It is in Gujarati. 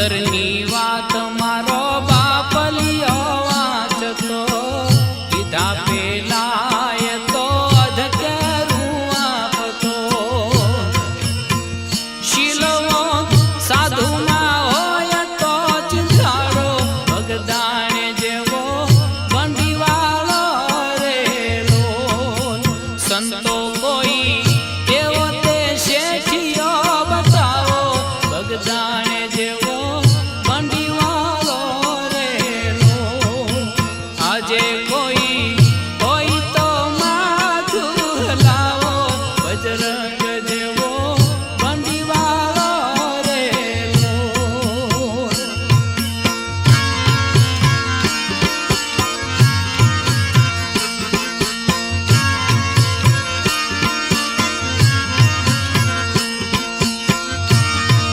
અંતરની વાત મારો બાપ લિયો વાંચતો. તો અધકેરું આપતો. હોય તો ચિંતારો ભગદાણે જેવો બંદીવાળો રેલો સંતો કોઈ આજે કોઈ કોઈ તો માધુ લાવો બજરંગ